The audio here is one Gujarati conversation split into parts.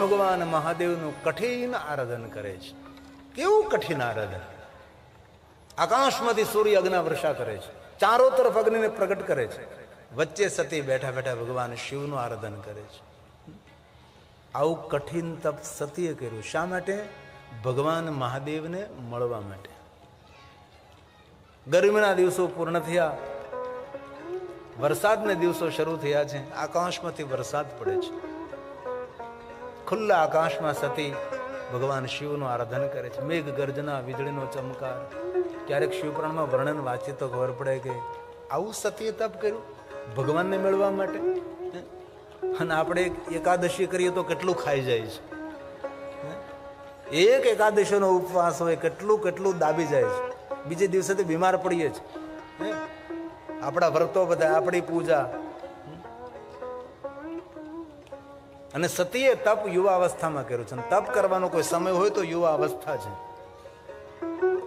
ભગવાન મહાદેવનું કઠિન આરાધન કરે છે. કેવું કઠિન આરાધન? આકાશમાંથી સૂર્ય અગ્ન વર્ષા કરે છે. ચારો તરફ અગ્નિને પ્રગટ કરે છે. વચ્ચે સતી બેઠા બેઠા ભગવાન શિવનું આરાધન કરે છે. આવું કઠિન તપ સતીએ કર્યું. શા માટે? ભગવાન મહાદેવને મળવા માટે. ગરમીના દિવસો પૂર્ણ થયા. વરસાદના દિવસો શરૂ થયા છે. આકાશમાંથી વરસાદ પડે છે. ખુલ્લા આકાશમાં સતી ભગવાન શિવનું આરાધન કરે છે મેઘ ગર્જના, વીજળીનો ચમકાર ક્યારેક શિવપુરાણમાં વર્ણન વાંચીએ તો ખબર પડે કે આવું સતીએ તપ કર્યું ભગવાનને મેળવવા માટે? અને આપણે એકાદશી કરીએ તો કેટલું ખાઈ જાય છે? એક એકાદશીનો ઉપવાસ હોય, કેટલું કેટલું દાબી જાય છે બીજે દિવસે બીમાર પડીએ છીએ? આપણા વ્રતો બધા, આપણી પૂજા અને સતીએ તપ યુવા અવસ્થામાં કર્યું છે. તપ કરવાનો કોઈ સમય હોય તો યુવા અવસ્થા છે.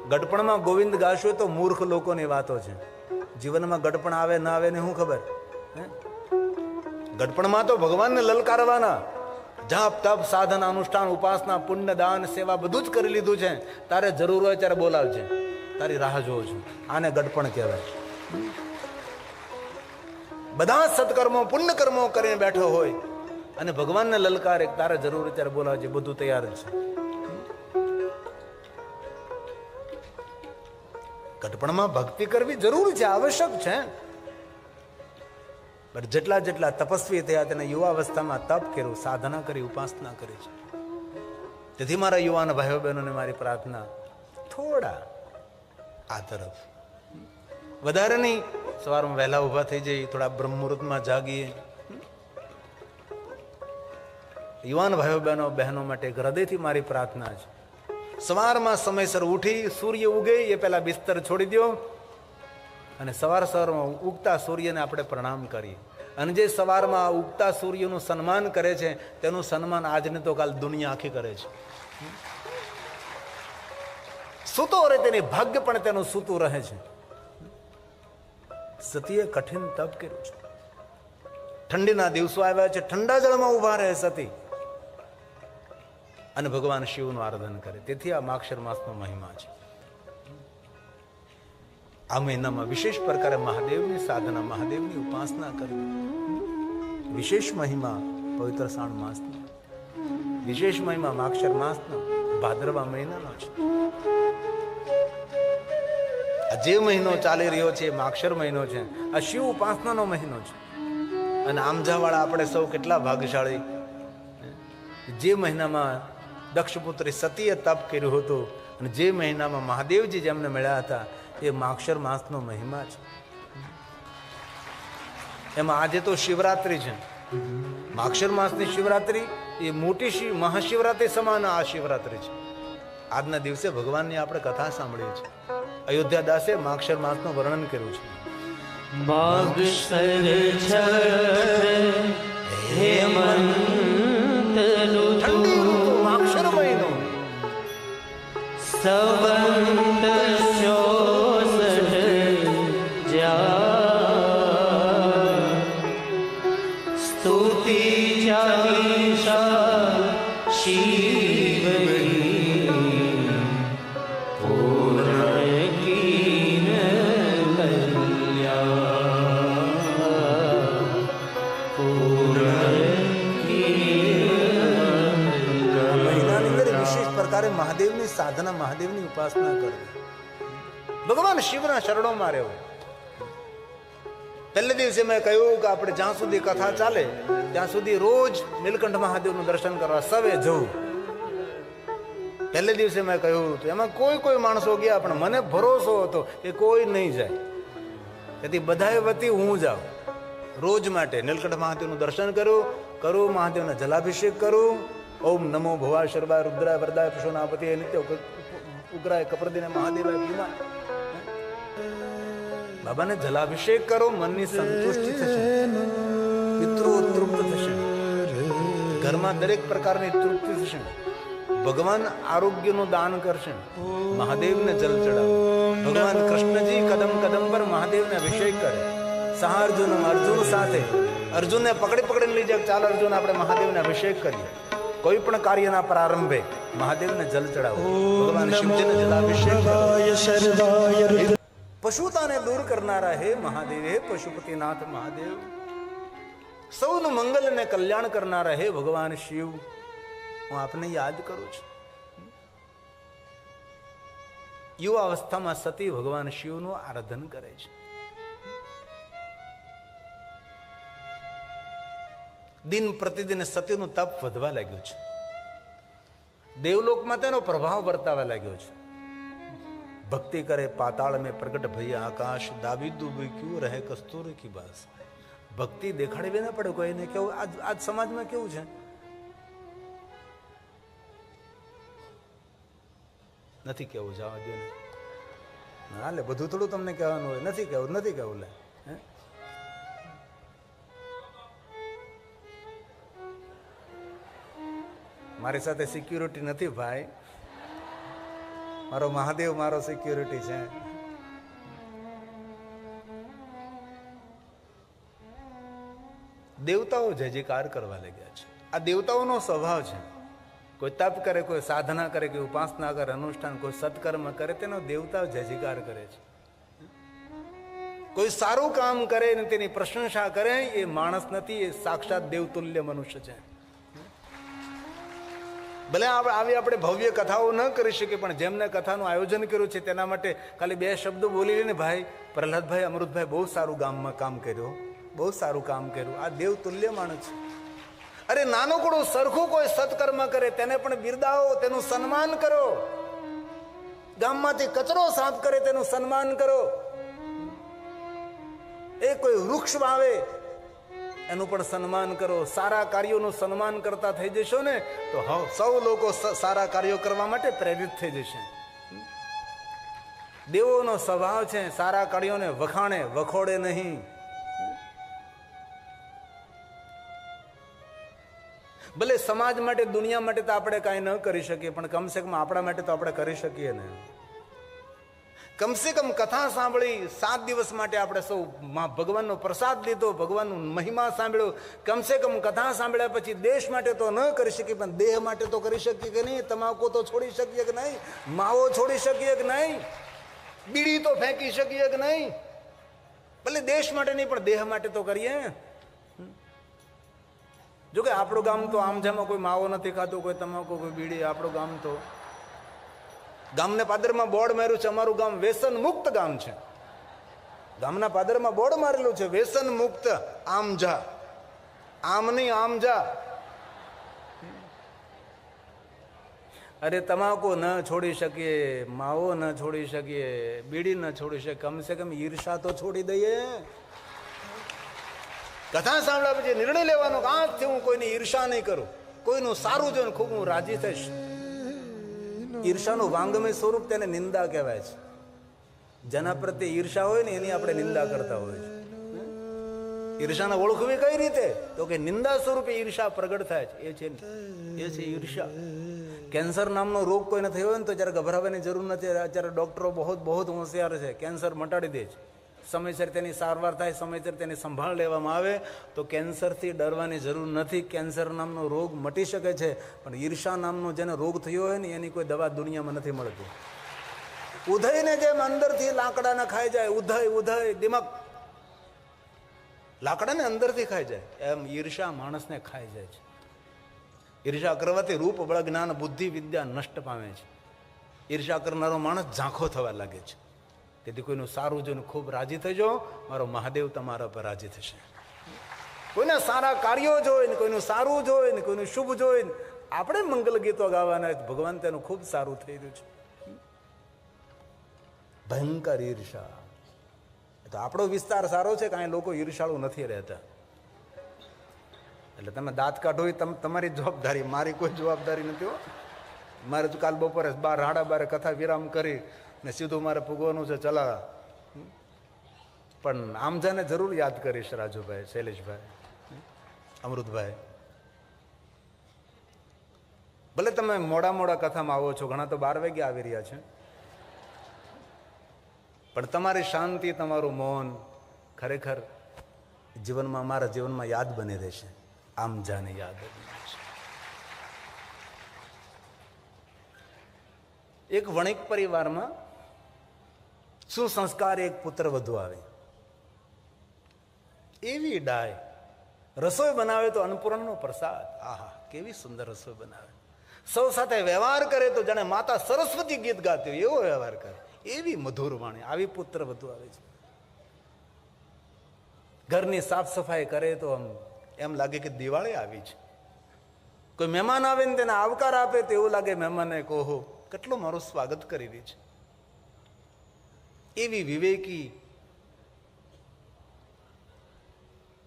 ગડપણમાં ગોવિંદ ગાશો તો મૂર્ખ લોકોની વાતો છે. જીવનમાં ગડપણ આવે, ના આવે ને શું ખબર? ગડપણમાં તો ભગવાનને લલકારવાના. જાપ, તપ, સાધન, અનુષ્ઠાન, ઉપાસના, પુણ્ય, દાન, સેવા બધું જ કરી લીધું છે. તારે જરૂર હોય ત્યારે બોલાવજે. તારી રાહ જોઉં છું. આને ગડપણ કહેવાય. બધા સત્કર્મો પુણ્ય કર્મો કરીને બેઠો હોય. અને ભગવાનને લલકારે એક તારે જરૂર ત્યારે બોલાવજે, બધું તૈયાર છે. ઘટપણમાં ભક્તિ કરવી જરૂર છે, આવશ્યક છે. પણ જેટલા જેટલા તપસ્વી થયા તેને યુવા અવસ્થામાં તપ કર્યું, સાધના કરી, ઉપાસના કરી છે. તેથી મારા યુવાન ભાઈઓ બહેનોને મારી પ્રાર્થના, થોડા આ તરફ. વધારે નહીં, સવારમાં વહેલા ઊભા થઈ જઈએ, થોડા બ્રહ્મ મુહૂર્તમાં જાગીએ. યુવાન ભાઈઓ, બહેનો બહેનો માટે હૃદયથી મારી પ્રાર્થના છે. સવારમાં સમયસર ઉઠી સૂર્ય ઉગે, એ પહેલા બિસ્તર છોડી દો અને સવાર સવારમાં ઉગતા સૂર્યને આપણે પ્રણામ કરીએ. અને જે સવારમાં ઉગતા સૂર્યનું સન્માન કરે છે, તેનું સન્માન આજને તો કાલ દુનિયા આખી કરે છે. સૂતો રહે તેની ભાગ્ય પણ તેનું સૂતું રહે છે. સતીએ કઠિન તપ કર્યું છે. ઠંડીના દિવસો આવ્યા છે, ઠંડા જળમાં ઊભા રહે સતી. અને ભગવાન શિવનું આરાધન કરે. તેથી આ માક્ષર માસનો મહિમા છે. આ મહિનામાં વિશેષ પ્રકારે મહાદેવની સાધના, મહાદેવની ઉપાસના કરવી. વિશેષ મહિમા પવિત્ર શ્રાવણ માસનો. વિશેષ મહિમા માક્ષર માસનો ભાદરવા મહિનાનો છે. આ જે મહિનો ચાલી રહ્યો છે માક્ષર મહિનો છે. આ શિવ ઉપાસનાનો મહિનો છે. અને આમજાવાળા આપણે સૌ કેટલા ભાગ્યશાળી જે મહિનામાં દક્ષપુત્રી સતીએ તપ કર્યું હતું. અને જે મહિનામાં મહાદેવજી જેમને મળ્યા હતા, એ માક્ષર માસનો મહિમા છે. એમાં આજે તો શિવરાત્રિ છે. માક્ષર માસની શિવરાત્રિ, એ મોટી શિવ, મહાશિવરાત્રિ સમાન આ શિવરાત્રિ છે. આજના દિવસે ભગવાનની આપણે કથા સાંભળીએ છીએ. અયોધ્યા દાસે માક્ષર માસનું વર્ણન કર્યું છે. માગસર છઠ so wonderful. સાધના મહાદેવની ઉપાસના કરવી. ભગવાન શિવના શરણોમાં રહેવું. પહેલે દિવસે મેં કહ્યું કે આપણે જ્યાં સુધી કથા ચાલે, ત્યાં સુધી રોજ નીલકંઠ મહાદેવનું દર્શન કરવા સવે જવું. પહેલે દિવસે મેં કહ્યું હતું એમાં કોઈ કોઈ માણસો ગયા, પણ મને ભરોસો હતો કે કોઈ નહીં જાય. તેથી બધાએ વતી હું જાઉં. રોજ માટે નીલકંઠ મહાદેવનું દર્શન કરું કરું, મહાદેવના જલાભિષેક કરું ઓમ નમો ભવા શર્વાય રુદ્રાય વરદાય પુષોનાપતિ નિત્ય ઉગ્રાય કપરદિને મહાદેવાય ભીમા બાબાને જલાભિષેક કરો, મનની સંતુષ્ટિ થશે. પિતૃ તૃપ્ત થશે. ઘરમાં દરેક પ્રકારની તૃપ્તિ થશે. ભગવાન આરોગ્યનું દાન કરશે. મહાદેવને જલ ચડાવો. ભગવાન કૃષ્ણજી કદમ કદમ પર મહાદેવને અભિષેક કરે. સહ અર્જુન અર્જુન સાથે. અર્જુનને પકડી પકડીને લઈ જાય ચાલ અર્જુન, આપણે મહાદેવને અભિષેક કરીએ. કોઈ પણ કાર્યના પ્રારંભે મહાદેવને જલ ચડાવો. ભગવાન શિવજીને જલાભિષેક પશુતાને દૂર કરનારા હે મહાદેવ હે પશુપતિનાથ મહાદેવ. સૌનું મંગલ અને કલ્યાણ કરનારા હે ભગવાન શિવ. હું આપને યાદ કરું છું. યુવા અવસ્થામાં સતી ભગવાન શિવનું આરાધન કરે છે. દિન પ્રતિદિન સતીનું તપ વધવા લાગ્યું છે. દેવલોકમાં તેનો પ્રભાવ વર્તાવા લાગ્યો છે. ભક્તિ કરે પાતાળ મેં પ્રગટ ભૈયા આકાશ દાબી દુબી ક્યું રહે કસ્તુર કી બાસ? ભક્તિ દેખાડવી ના પડે કોઈને કેવું આજ આજ સમાજમાં કેવું છે? નથી કેવું, જવા દો ને. હા બધું થોડું તમને કહેવાનું હોય. નથી કેવું નથી કેવું, લે. મારી સાથે સિક્યુરિટી નથી ભાઈ. મારો મહાદેવ મારો સિક્યુરિટી છે. દેવતાઓ જય જયકાર કરવા લાગ્યા છે, આ દેવતાઓનો સ્વભાવ છે. કોઈ તપ કરે, કોઈ સાધના કરે, કોઈ ઉપાસના કરે અનુષ્ઠાન, કોઈ સત્કર્મ કરે, તેનો દેવતાઓ જય જયકાર કરે છે. કોઈ સારું કામ કરે ને તેની પ્રશંસા કરે, એ માણસ નથી, એ સાક્ષાત દેવતુલ્ય મનુષ્ય છે. ભલે આવી આપણે ભવ્ય કથાઓ ન કરી શકીએ, પણ જેમને કથાનું આયોજન કર્યું છે, તેના માટે ખાલી બે શબ્દો બોલી લઈને ભાઈ. પ્રહલાદભાઈ અમૃતભાઈ બહુ સારું ગામમાં કામ કર્યું બહુ સારું કામ કર્યું. આ દેવ તુલ્ય માણસ છે. અરે નાનકડું સરખું કોઈ સત્કર્મ કરે, તેને પણ બિરદાવો, તેનું સન્માન કરો. ગામમાંથી કચરો સાફ કરે, તેનું સન્માન કરો. એ કોઈ વૃક્ષ વાવે એનું પણ સન્માન કરો. સારા કાર્યોનું સન્માન કરતા થઈ જશો ને, તો સૌ લોકો સારા કાર્યો કરવા માટે પ્રેરિત થઈ જશે. દેવોનો સ્વભાવ છે, સારા કાર્યોને વખાણે, વખોડે નહીં. ભલે સમાજ માટે, દુનિયા માટે તો આપણે કાંઈ ન કરી શકીએ, પણ કમસે કમ આપણા માટે તો આપણે કરી શકીએ ને. કમસે કમ કથા સાંભળી, સાત દિવસ માટે આપણે સૌ મા ભગવાનનો પ્રસાદ લીધો, ભગવાનનો મહિમા સાંભળ્યો. કમસે કમ કથા સાંભળ્યા પછી દેશ માટે તો ન કરી શકીએ પણ દેહ માટે તો કરી શકીએ કે નહીં? તમાકુ તો છોડી શકીએ કે નહીં? માવો છોડી શકીએ કે નહીં? બીડી તો ફેંકી શકીએ કે નહીં? ભલે દેશ માટે નહીં, પણ દેહ માટે તો કરીએ. જોકે આપણું ગામ તો આમ જેમાં કોઈ માવો નથી ખાતું, કોઈ તમાકુ, કોઈ બીડી, આપણું ગામ તો ગામને પાદરમાં બોર્ડ માર્યું છે, અમારું ગામ વ્યસન મુક્ત ગામ છે. ગામના પાદરમાં બોર્ડ મારેલું છે, વ્યસન મુક્ત આમ જા. આમ નહીં, આમ જા. અરે તમાકુ ન છોડી શકીએ, માવો ન છોડી શકીએ, બીડી ન છોડી શકીએ, કમસે કમ ઈર્ષા તો છોડી દઈએ. કથા સાંભળ્યા પછી નિર્ણય લેવાનો આજથી હું કોઈની ઈર્ષા નહીં કરું. કોઈનું સારું જોઈને ખૂબ હું રાજી થઈશ. ઈર્ષાનું વાંગમય સ્વરૂપ તેને નિંદા કહેવાય છે. જેના પ્રત્યે ઈર્ષા હોય ને એની આપણે નિંદા કરતા હોય છે. ઈર્ષાને ઓળખવી કઈ રીતે? તો કે નિંદા સ્વરૂપે ઈર્ષા પ્રગટ થાય છે. એ છે એ છે ઈર્ષા. કેન્સર નામનો રોગ કોઈને થયો હોય ને તો જ્યારે ગભરાવાની જરૂર નથી. અત્યારે ડોક્ટરો બહુ બહુ હોશિયાર છે. કેન્સર મટાડી દે છે. સમયસર તેની સારવાર થાય, સમયસર તેની સંભાળ લેવામાં આવે, તો કેન્સરથી ડરવાની જરૂર નથી. કેન્સર નામનો રોગ મટી શકે છે, પણ ઈર્ષા નામનો જેને રોગ થયો હોય ને, એની કોઈ દવા દુનિયામાં નથી મળતી. ઉધયને જેમ અંદરથી લાકડાને ખાઈ જાય, ઉધય ઉધય દિમક લાકડાને અંદરથી ખાઈ જાય, એમ ઈર્ષા માણસને ખાઈ જાય છે. ઈર્ષા કરવાથી રૂપ, બળ, જ્ઞાન, બુદ્ધિ, વિદ્યા નષ્ટ પામે છે. ઈર્ષા કરનારો માણસ ઝાંખો થવા લાગે છે. તેથી કોઈનું સારું જોઈને ખૂબ રાજી થજો, મારો મહાદેવ તમારા પર રાજી થશે. કોઈના સારા કાર્યો જોઈને, કોઈનું સારું જોઈને, કોઈનું શુભ જોઈને, આપણે મંગલ ગીતો ગાવાના ભગવાન તેનું ખૂબ સારું થઈ રહ્યું છે. ભયંકર ઈર્ષા. તો આપણો વિસ્તાર સારો છે, કાંઈ લોકો ઈર્ષાળુ નથી રહેતા. એટલે તમે દાંત કાઢો એ તમ- તમારી જવાબદારી, મારી કોઈ જવાબદારી નથી હો. મારે તો કાલ બપોરે બાર હાડા બારે કથા વિરામ કરી ને સીધું મારે પૂગવાનું છે, ચલા. પણ આમ જાને જરૂર યાદ કરીશ, રાજુભાઈ, શૈલેષભાઈ, અમૃતભાઈ. ભલે તમે મોડા મોડા કથામાં આવો છો, ઘણા તો બાર વાગે આવી રહ્યા છે. પણ તમારી શાંતિ, તમારું મૌન ખરેખર જીવનમાં મારા જીવનમાં યાદ બની રહેશે. આમ જાને યાદ બની રહેશે એક વણિક પરિવારમાં સુસંસ્કાર એક પુત્ર વધુ આવે? એવી ડાય. રસોઈ બનાવે તો અન્નપૂર્ણનો પ્રસાદ. આહા, કેવી સુંદર રસોઈ બનાવે. સૌ સાથે વ્યવહાર કરે તો જાણે માતા સરસ્વતી ગીત ગાતી હોય, એવો વ્યવહાર કરે. એવી મધુર વાણી, આવી પુત્ર વધુ આવે છે. ઘરની સાફ સફાઈ કરે તો આમ, એમ લાગે કે દિવાળી આવી છે. કોઈ મહેમાન આવે ને તેને આવકાર આપે તો એવું લાગે મહેમાને કહો કેટલું મારું સ્વાગત કરી રહી છે. એવી વિવેકી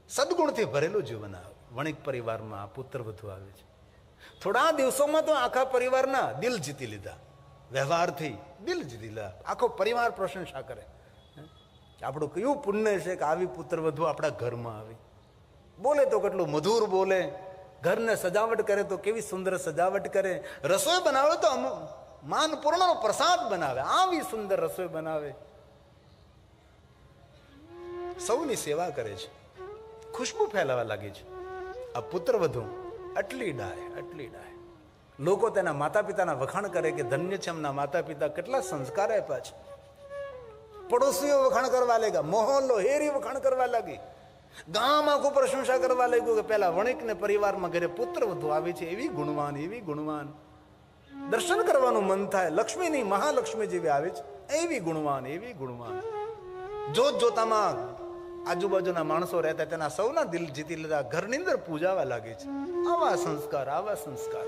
સદગુણથી ભરેલું જીવન આવે વણિક પરિવારમાં પુત્ર વધુ આવે છે. થોડા દિવસોમાં તો આખા પરિવારના દિલ જીતી લીધા. વ્યવહારથી દિલ જીતી લીધા. આખો પરિવાર પ્રશંસા કરે. આપણું કયું પુણ્ય છે કે આવી પુત્ર વધુ આપણા ઘરમાં આવી. બોલે તો કેટલું મધુર બોલે. ઘરને સજાવટ કરે તો કેવી સુંદર સજાવટ કરે. રસોઈ બનાવે તો અમુ- માન પૂર્ણનો પ્રસાદ બનાવે, આવી સુંદર રસોઈ બનાવે. સૌની સેવા કરે છે. ખુશ્બુ ફેલાવા લાગી છે. આ પુત્ર વધુ આટલી ડાય આટલી ડાય લોકો તેના માતા પિતાના વખાણ કરે કે ધન્ય છે એમના માતા પિતા કેટલા સંસ્કાર આપ્યા છે. પડોશીઓ વખાણ કરવા લાગ્યા, મોહલ્લો હેરી વખાણ કરવા લાગી. ગામ આખું પ્રશંસા કરવા લાગ્યું કે પહેલા વણિક ને પરિવારમાં ઘરે પુત્ર વધુ આવે છે, એવી ગુણવાન એવી ગુણવાન. દર્શન કરવાનું મન થાય, લક્ષ્મીની મહાલક્ષ્મી જેવી આવે છે એવી ગુણવાન એવી ગુણવાન. જોત જોતામાં આજુબાજુના માણસો રહેતા તેના સૌના દિલ જીતી લીધા, ઘરની અંદર પૂજાવા લાગે છે. આવા સંસ્કાર આવા સંસ્કાર.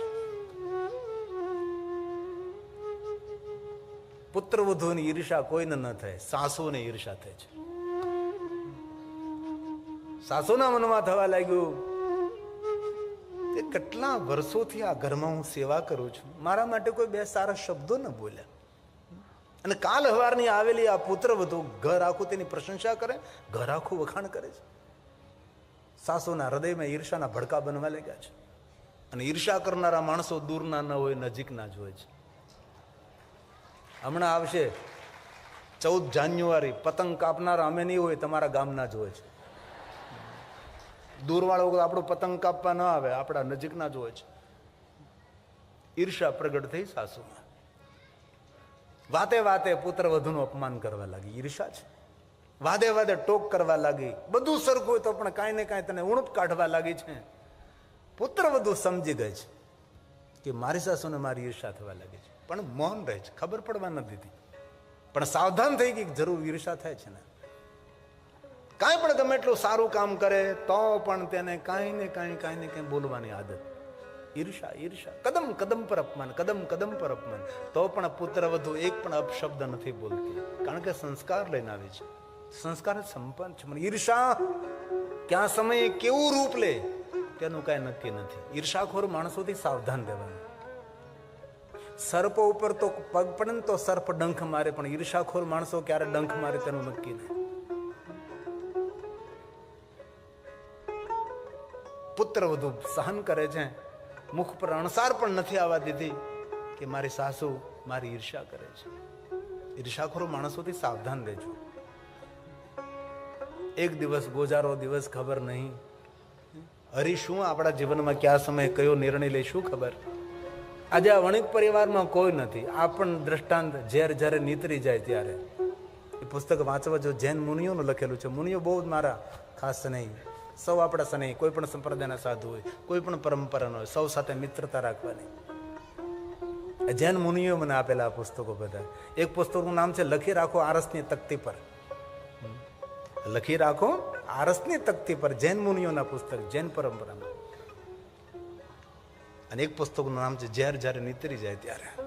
પુત્ર વધુની ઈર્ષા કોઈને ન થાય, સાસુને ઈર્ષા થાય છે. સાસુના મનમાં થવા લાગ્યું કે કેટલા વર્ષોથી આ ઘરમાં હું સેવા કરું છું? મારા માટે કોઈ બે સારા શબ્દો ન બોલ્યા અને કાલ હવારની આવેલી આ પુત્ર વધુ ઘર આખું તેની પ્રશંસા કરે, ઘર આખું વખાણ કરે છે. સાસુના હૃદયમાં ઈર્ષાના ભડકા બનવા લાગ્યા છે. અને ઈર્ષા કરનારા માણસો દૂરના ન હોય, નજીકના જ હોય છે. હમણાં આવશે ચૌદ જાન્યુઆરી, પતંગ કાપનારા અમે નહીં હોય, તમારા ગામના જ હોય છે. દૂરવાળો આપણો પતંગ કાપવા ન આવે, આપણા નજીકના જ છે. ઈર્ષા પ્રગટ થઈ સાસુમાં. વાતે વાતે પુત્ર વધુનું અપમાન કરવા લાગી, ઈર્ષા છે. વાદે વાદે ટોક કરવા લાગી, બધું સરખું હોય તો પણ કાંઈ ને કાંઈ તને ઉણપ કાઢવા લાગી છે. પુત્ર વધુ સમજી ગઈ છે કે મારી સાસુને મારી ઈર્ષા થવા લાગી છે. પણ મૌન રહે છે, ખબર પડવા નથી પણ સાવધાન થઈ ગઈ જરૂર ઈર્ષા થાય છે ને. કાંઈ પણ ગમે એટલું સારું કામ કરે, તો પણ તેને કાંઈ ને કાંઈ કાંઈ ને કાંઈ બોલવાની આદત. ઈર્ષા ઈર્ષા. કદમ કદમ પર અપમાન, કદમ કદમ પર અપમાન. તો પણ પુત્ર વધુ એક પણ અપશબ્દ નથી બોલતી. કારણ કે સંસ્કાર લઈને આવે છે. સંસ્કાર સંપન્ન છે. મને ઈર્ષા ક્યાં સમયે કેવું રૂપ લે, તેનું કાંઈ નક્કી નથી. ઈર્ષાખોર માણસોથી સાવધાન રહેવાનું. સર્પ ઉપર તો પગ પડે ને તો સર્પ ડંખ મારે, પણ ઈર્ષાખોર માણસો ક્યારે ડંખ મારે તેનું નક્કી નહીં. પુત્ર વધુ સહન કરે છે. મુખ પર અણસાર પણ નથી આવવા દીધી કે મારી સાસુ મારી ઈર્ષા કરે છે. ઈર્ષાખોરો માણસોથી સાવધાન રહેજો. એક દિવસ, ગોજારો દિવસ ખબર નહીં. હરી, શું આપણા જીવનમાં કયા સમયે, કયો નિર્ણય લે શું ખબર? આજે આ વણિક પરિવારમાં કોઈ નથી. આ પણ દ્રષ્ટાંત ઝેર જ્યારે નીતરી જાય ત્યારે. એ પુસ્તક વાંચવા જો જૈન મુનિઓનું લખેલું છે. મુનિઓ બહુ જ મારા ખાસ નહીં. સૌ આપણા સને, કોઈ પણ સંપ્રદાયના સાધુ હોય, કોઈ પણ પરંપરાનો હોય, સૌ સાથે મિત્રતા રાખવાની. જૈન મુનિઓ મને આપેલા આ પુસ્તકો બધા. એક પુસ્તકનું નામ છે, લખી રાખો આરસની તકતી પર. લખી રાખો આરસની તકતી પર, જૈન મુનિઓના પુસ્તક, જૈન પરંપરામાં. અને એક પુસ્તકનું નામ છે, ઝેર જ્યારે નીતરી જાય ત્યારે.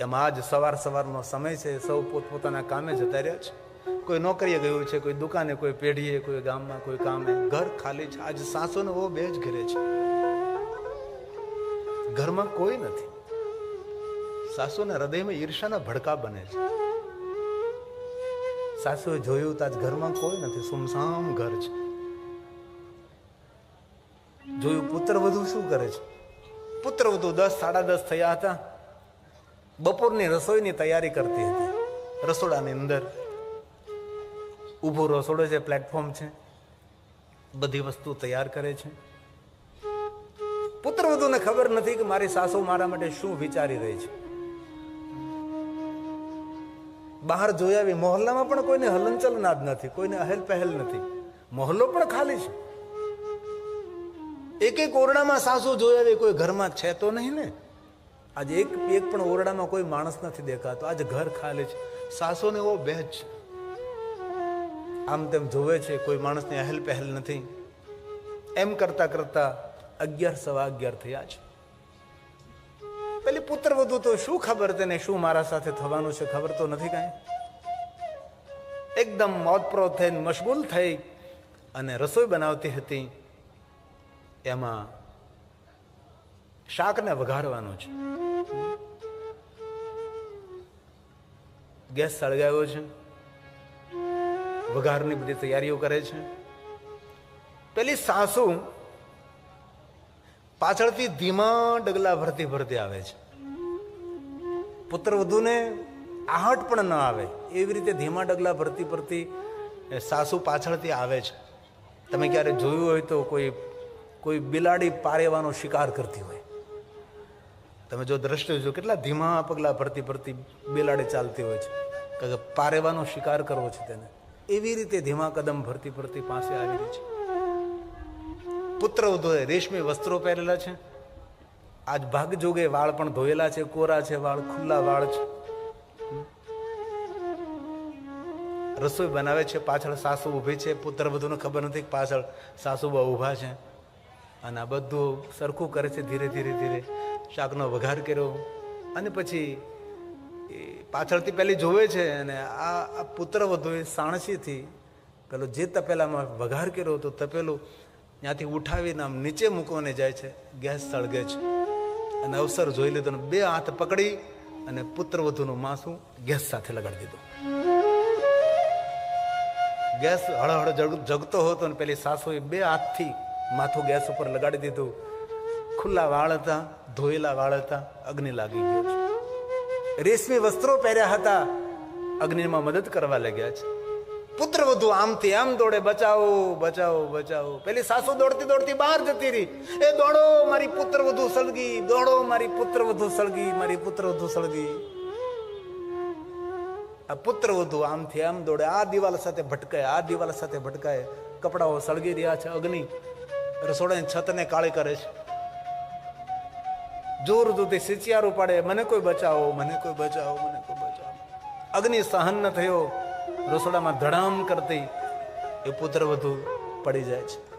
એમાં આજ સવાર સવારનો સમય છે, સૌ પોતપોતાના કામે જતા રહ્યા છે. કોઈ નોકરીએ ગયું છે, કોઈ દુકાને, કોઈ પેઢીએ, કોઈ ગામમાં, કોઈ કામે. ઘર ખાલી છે. આજ સાસુને ઓ બે જ ઘરે છે. ઘરમાં કોઈ નથી. સાસુના હૃદયમાં ઈર્ષાના ભડકા બને છે. સાસુએ જોયું તો આજ ઘરમાં કોઈ નથી. સુમસામ ઘર છે. જોયું પુત્ર વધુ શું કરે છે? પુત્ર વધુ દસ, સાડા દસ થયા હતા. બપોરની રસોઈની તૈયારી કરતી હતી. રસોડાની અંદર ઊભો રસોડો છે પ્લેટફોર્મ છે, બધી વસ્તુ તૈયાર કરે છે. પુત્ર વધુને ખબર નથી કે મારી સાસુ મારા માટે શું વિચારી રહી છે. બહાર જોઈ આવી મોહલ્લામાં પણ કોઈને હલનચલન જ નથી, કોઈને અહેલ પહેલ નથી. મોહલ્લો પણ ખાલી છે. એક એક ઓરડામાં સાસુ જોઈ આવી, કોઈ ઘરમાં છે તો નહીં ને? આજે એક એક પણ ઓરડામાં કોઈ માણસ નથી દેખાતો, આજે ઘર ખાલી છે. સાસુને એવો બેજ છે. આમ તેમ જોવે છે, કોઈ માણસની અહેલ પહેલ નથી. એમ કરતા કરતા અગિયાર સવા અગિયાર થયા છે. પેલી પુત્ર વધુ તો શું ખબર તેને શું મારા સાથે થવાનું છે, ખબર તો નથી કાંઈ. એકદમ મોતપ્રો થઈને મશગુલ થઈ અને રસોઈ બનાવતી હતી. એમાં શાકને વઘારવાનું છે. ગેસ સળગાવ્યો છે. વઘારની બધી તૈયારીઓ કરે છે. પેલી સાસુ પાછળથી ધીમા ડગલા ભરતી ભરતી આવે છે. પુત્ર વધુને આહટ પણ ન આવે, એવી રીતે ધીમા ડગલા ભરતી ભરતી સાસુ પાછળથી આવે છે. તમે ક્યારે જોયું હોય તો કોઈ કોઈ બિલાડી પારેવાનો શિકાર કરતી હોય. તમે જો દ્રષ્ટિ જો કેટલા ધીમા પગલા ભરતી ભરતી બિલાડી ચાલતી હોય છે. કે પારેવાનો શિકાર કરવો છે તેને. એવી રીતે ધીમા કદમ ભરતી ભરતી પાસે આવી રહી છે. પુત્ર વધુએ રેશમી વસ્ત્રો પહેરેલા છે. આજ ભાગ જોગે વાળ પણ ધોયેલા છે, કોરા છે, વાળ ખુલ્લા વાળ છે. રસોઈ બનાવે છે, પાછળ સાસુ ઊભી છે. પુત્ર બધુંને ખબર નથી પાછળ સાસુ બહુ ઊભા છે. અને આ બધું સરખું કરે છે ધીરે ધીરે ધીરે. શાકનો વઘાર કર્યો. અને પછી એ પાછળથી પેલી જોવે છે અને આ પુત્ર પુત્ર વધુએ સાણસીથી પેલો જે તપેલામાં વઘાર કર્યો હતો તપેલું ત્યાંથી ઉઠાવીને આમ નીચે મૂકવાને જાય છે, ગેસ સળગે છે. અને અવસર જોઈ લીધો અને બે હાથ પકડી અને પુત્ર વધુનું માસું ગેસ સાથે લગાડી દીધું. ગેસ હળહળ જગ- જગતો હતો અને પેલી સાસુએ બે હાથથી માથું ગેસ ઉપર લગાડી દીધું. ખુલ્લા વાળ હતા, ધોયેલા વાળ હતા, અગ્નિ લાગી ગયો છે. રેશમી વસ્ત્રો પહેર્યા હતા. અગ્નિમાં મદદ કરવા લાગ્યા છે. પુત્ર વધુ આમથી આમ દોડે, બચાવો બચાવો બચાવો. પેલી સાસુ દોડતી દોડતી બહાર જતી રહી. એ દોડો, મારી પુત્ર વધુ સળગી, દોડો, મારી પુત્ર વધુ સળગી, મારી પુત્ર વધુ સળગી. આ પુત્ર વધુ આમથી આમ દોડે, આ દિવાલ સાથે ભટકાય, આ દિવાલ સાથે ભટકાય. કપડાઓ સળગી રહ્યા છે અગ્નિ. રસોડાની છતને કાળી કરે છે. જોર જોરથી સિચિયારું પાડે. મને કોઈ બચાવો, મને કોઈ બચાવો, મને કોઈ બચાવો. અગ્નિ સહન ન થયો, રસોડામાં ધડામ કરતી એ પુત્ર વધુ પડી જાય છે.